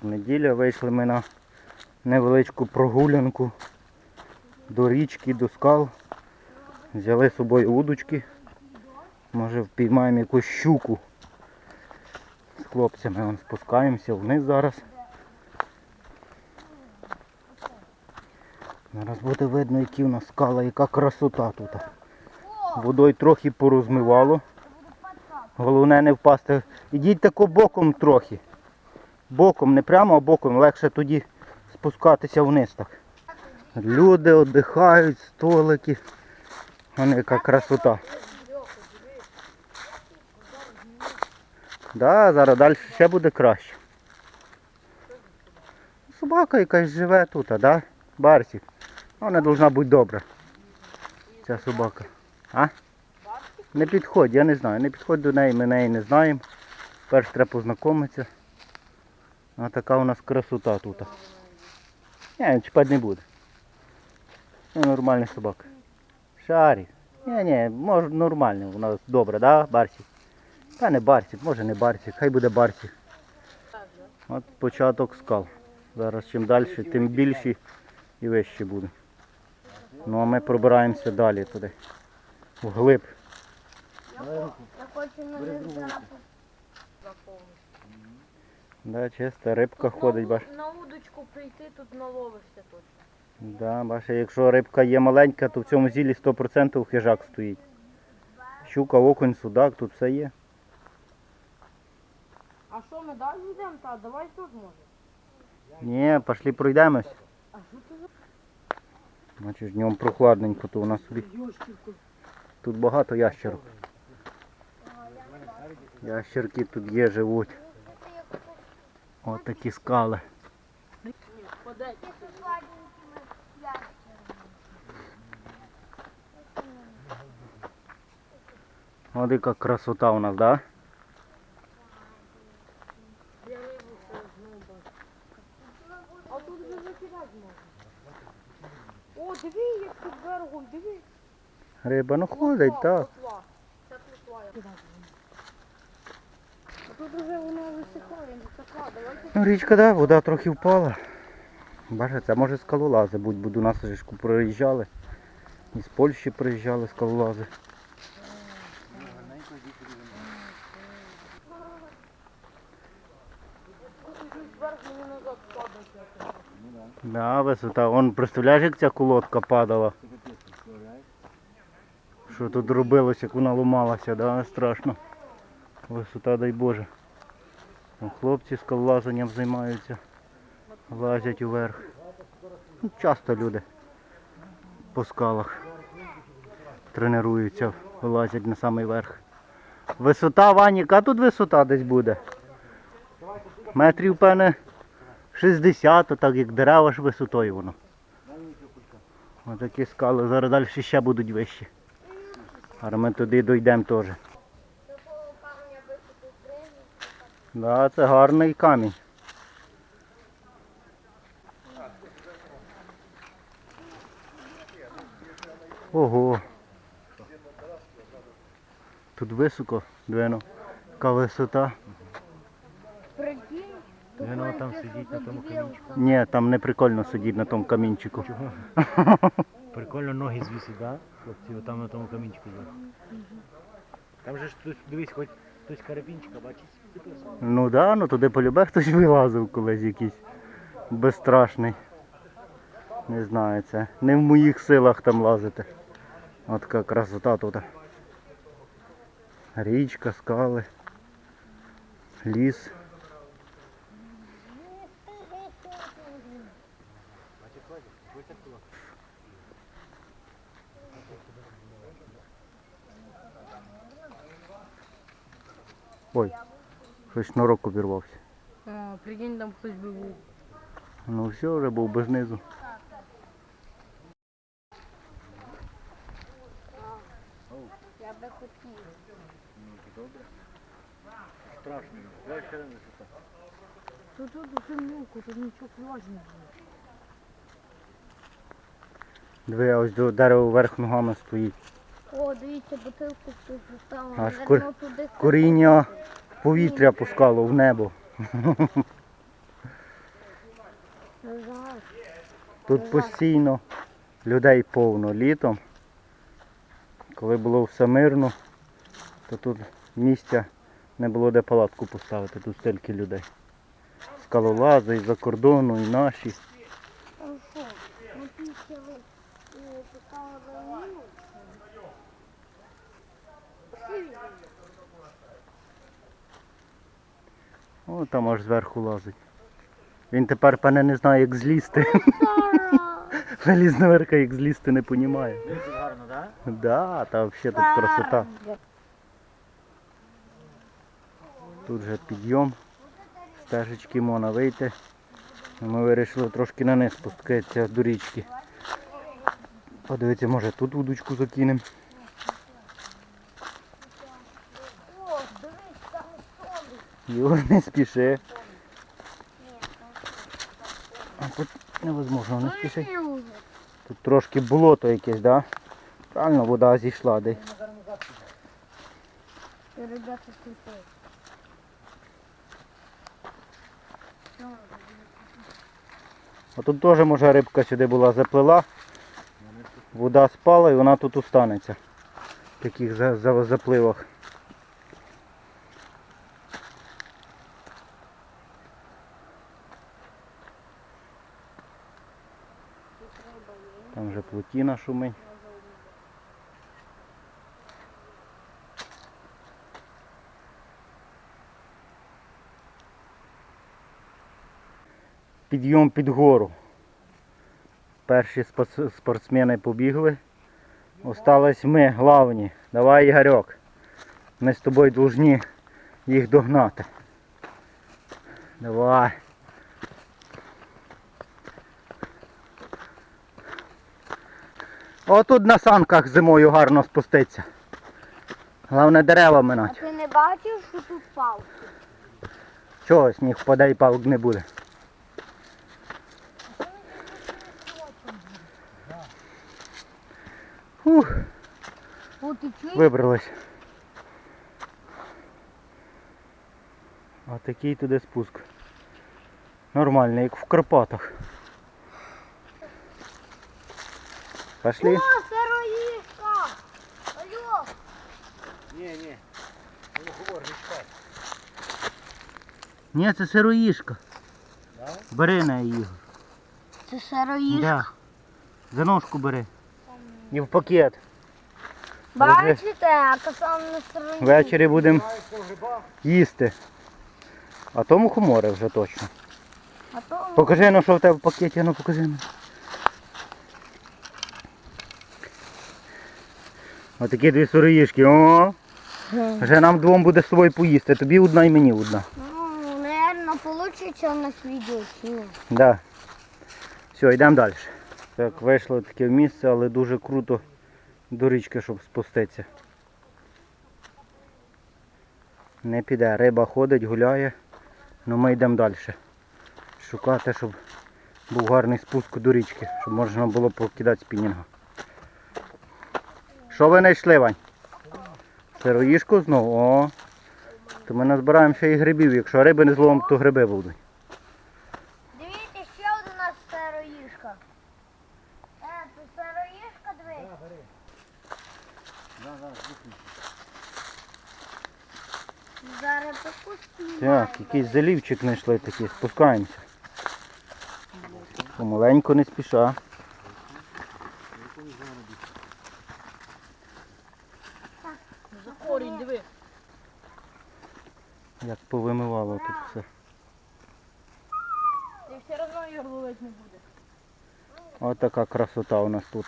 Так, неділя вийшли ми на невеличку прогулянку до річки, до скал. Взяли з собою удочки. Може впіймаємо якусь щуку. З хлопцями вон, спускаємося вниз зараз. Зараз буде видно, які в нас скала, яка красота тут. Водою трохи порозмивало. Головне не впасти. Ідіть тако боком трохи. Боком, не прямо, а боком. Легше тоді спускатися вниз так. Люди віддихають, столики. Вон яка красота. Да, зараз далі ще буде краще. Собака якась живе тут, а, да? Барсик. Вона повинна бути добра. Ця собака. А? Не підходь, я не знаю. Не підходь до неї, ми неї не знаємо. Перш треба познайомитися. А така у нас красота тут. Ні, чіпати не буде. Це нормальна собака. Шарик. Ні, ні, може нормально, у нас добре, да, Барсик? Та не Барсик, може не Барсик, хай буде Барсик. От початок скал. Зараз чим далі, тим більші і вищі буде. Ну а ми пробираємося далі туди. Вглиб. Я хочу на зараз Да, чиста рибка ходить, бач. На удочку прийти, тут наловишся точно. Да, бач, якщо рибка є маленька, то в цьому зілі 100% хижак стоїть. Щука, окунь, судак, тут все є. А що, ми далі йдемо? Та, давай тут може. Ні, пішли пройдемось. А що ти за Бачиш, днем прохладненько, то у нас собі. йошківку? Тут багато ящерок. Ящерки тут є, живуть. Ось такі скали. Подай. сладенькими ящерами. Ось яка красота у нас, да? А тут вже закидати можна. О, диви, як тут берегом, диви. Риба, ну ходить, так. Це плотва. Тут вже вона висихає, така. Ну, річка, да, вода трохи впала. Бачите, це може скалолази будь, бо до нас ж приїжджали. Із Польщі приїжджали скалолази. Да, висота. Вон, представляєш, як ця колодка падала? Що тут робилося, як вона ломалася, да? страшно. Висота, дай Боже. Там хлопці з скалолазанням займаються. Лазять уверх. Ну, часто люди по скалах тренуються, вилазять на самий верх. Висота, Ванік, а тут висота десь буде. Метрів, певне, 60, так як дерева ж висотою воно. Отакі скали. Зараз далі ще будуть вищі. А ми туди дійдемо теж. Да, це гарний камінь. Ого. Тут високо, двино. Яка висота. Прикинь. Воно там сидіть на тому камінчику. Ні, там не прикольно сидіти на тому камінчику. Прикольно ноги звісить, да? Хлопці, там на тому камінчику є. Там же ж тут, дивись, хоч хтось карабінчика, цепився. Ну да, ну туди полюбе хтось вилазив колись якийсь безстрашний. Не знаю, це не в моїх силах там лазити. От така красота тут. Річка, скали, ліс. Ой, щось шнурок обірвався. А, прикинь, там хтось би був. Ну все, вже був би знизу. Я би хотів. Страшно. Давай ще раз висота. Тут тут дуже мілко, тут нічого буде. Диви, ось до дерева вверх ногами стоїть. О, дивіться, бутилку хтось поставив. Аж кор- Коріння повітря пускало в небо. Тут постійно людей повно літом. Коли було все мирно, то тут місця не було де палатку поставити, тут стільки людей. Скалолази і за кордону, і наші. О, там аж зверху лазить. Він тепер, пане, не знає, як злізти. Виліз наверх, як злізти не понімає. Дивіться гарно, так? Да, та взагалі тут красота. Тут же підйом. Стежечки можна вийти. Ми вирішили трошки на низ спуститися до річки. Подивіться, може тут удочку закинемо. О, дивись, там сонце. Його не спіши. А тут невозможно, не спіши. Тут трошки болото якесь, да? Правильно, вода зійшла де. Ребята, слухай. А тут теж може рибка сюди була заплила. Вода спала і вона тут останеться. В таких за- за- запливах. Плотіна шумить. Підйом під гору. Перші спортсмени побігли. Осталось ми, главні. Давай, Ігорьок. Ми з тобою повинні їх догнати. Давай. Отут на санках зимою гарно спуститься. Головне дерева А ти не бачив, що тут палки? Чого сніг впаде і палок не буде. Фух, О, ти чуєш? вибрались. А такий туди спуск. Нормальний, як в Карпатах. Пошли. О, сироїшка! Алло! Ні, ні. Ну, говор, не. Ні, це сироїшка. Да? Бери на її. Це сироїшка. Да. За ножку бери. І в пакет. Бачите, а сам на стороні. Ввечері будемо їсти. А то мухомори вже точно. А то Покажи, ну що в тебе в пакеті, ну покажи. ну. Отакі дві сироїшки. О, вже нам двом буде з тобою поїсти. Тобі одна і мені одна. Ну, наверное, получится у нас видео чи ні? Да. Все, йдемо далі. Так, вийшло таке місце, але дуже круто до річки, щоб спуститися. Не піде. Риба ходить, гуляє. Ну ми йдемо далі. Шукати, щоб був гарний спуск до річки, щоб можна було покидати спінінга. Що ви знайшли, Вань? Сироїшку знову? О. То ми назбираємо ще і грибів. Якщо риби не зловимо, то гриби будуть. Дивіться, ще одна у нас сироїшка. Е, це сироїшка, дивись. Да, да, слухай. Зараз таку. Так, якийсь залівчик знайшли такий, спускаємося. Помаленьку не спіша. За корінь, диви. Як повимивало тут все. І все одно його ловити не буде. Ось така красота у нас тут.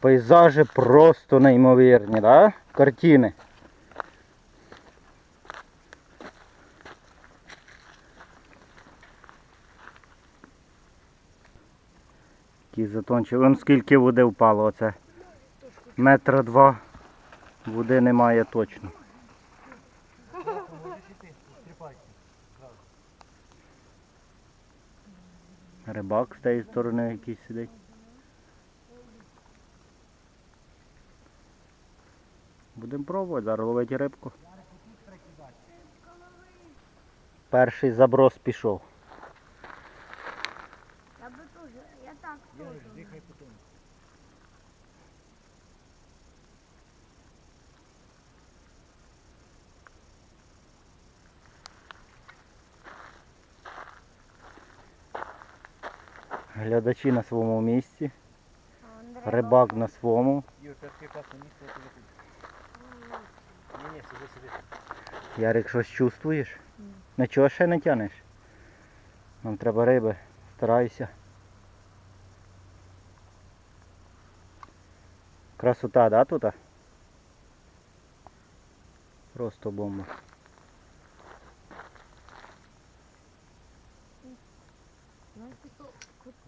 Пейзажі просто неймовірні, да? Картини. Такі затончі. Вон скільки води впало оце. Метра два води немає точно. Рибак з тієї сторони якийсь сидить. Будемо пробувати, зараз ловити рибку. Перший заброс пішов. Я би теж Дихай потім. Глядачі на своєму місці, рибак на своєму. Ярик, щось чувствуєш? Нічого ще не тянеш? Нам треба риби. Старайся. Красота, да, тут? Просто бомба. こと。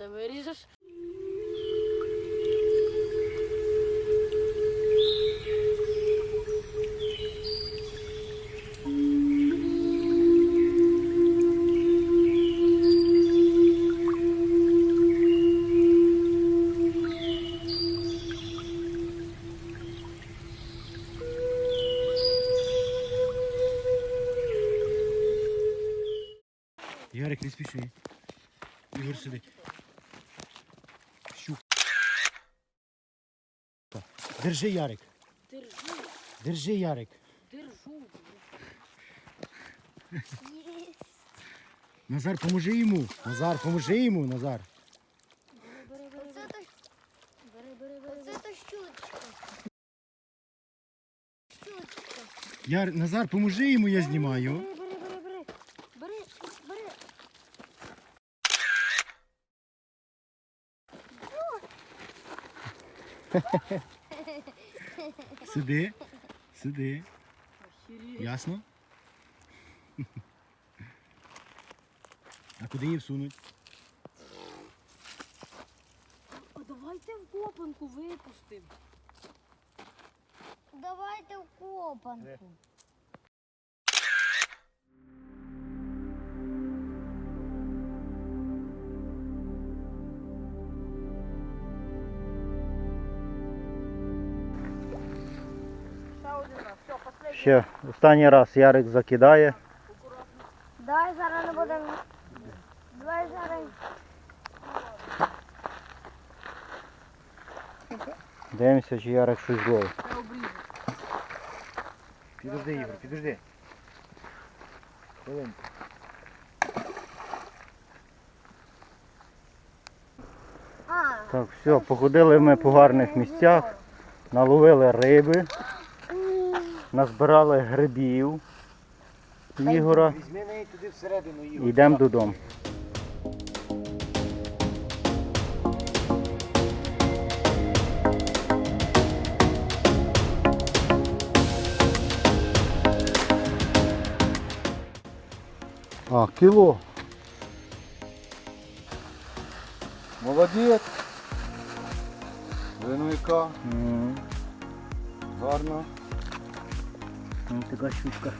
Це виріжеш? Ярик, не спіши. Ігор сиди. Держи, Ярик. Держу, Держи, Ярик. держу. Назар, поможи йому. Назар, поможи йому, Назар. Оце то, оце то щучка. Щучка. Яр... Назар, поможи йому, я знімаю. Бери, бери, бери, бери. Бери, бери. Сиди. Сиди. Охереть. Ясно? А куди її всунуть? А давайте в копанку випустимо. Давайте в копанку. Ще останній раз Ярик закидає. Давай зараз не будемо. Давай зараз. Дивимося, чи Ярик щось зловить. Підожди, Ігор, підожди. Хвилинку. Так, все, походили ми по гарних місцях, наловили риби, назбирали грибів Ігора Візьми неї туди всередину, і Ігор. йдемо додому. А, кіло. Молодець. Видно яка М, гарна. ну, Така щучка.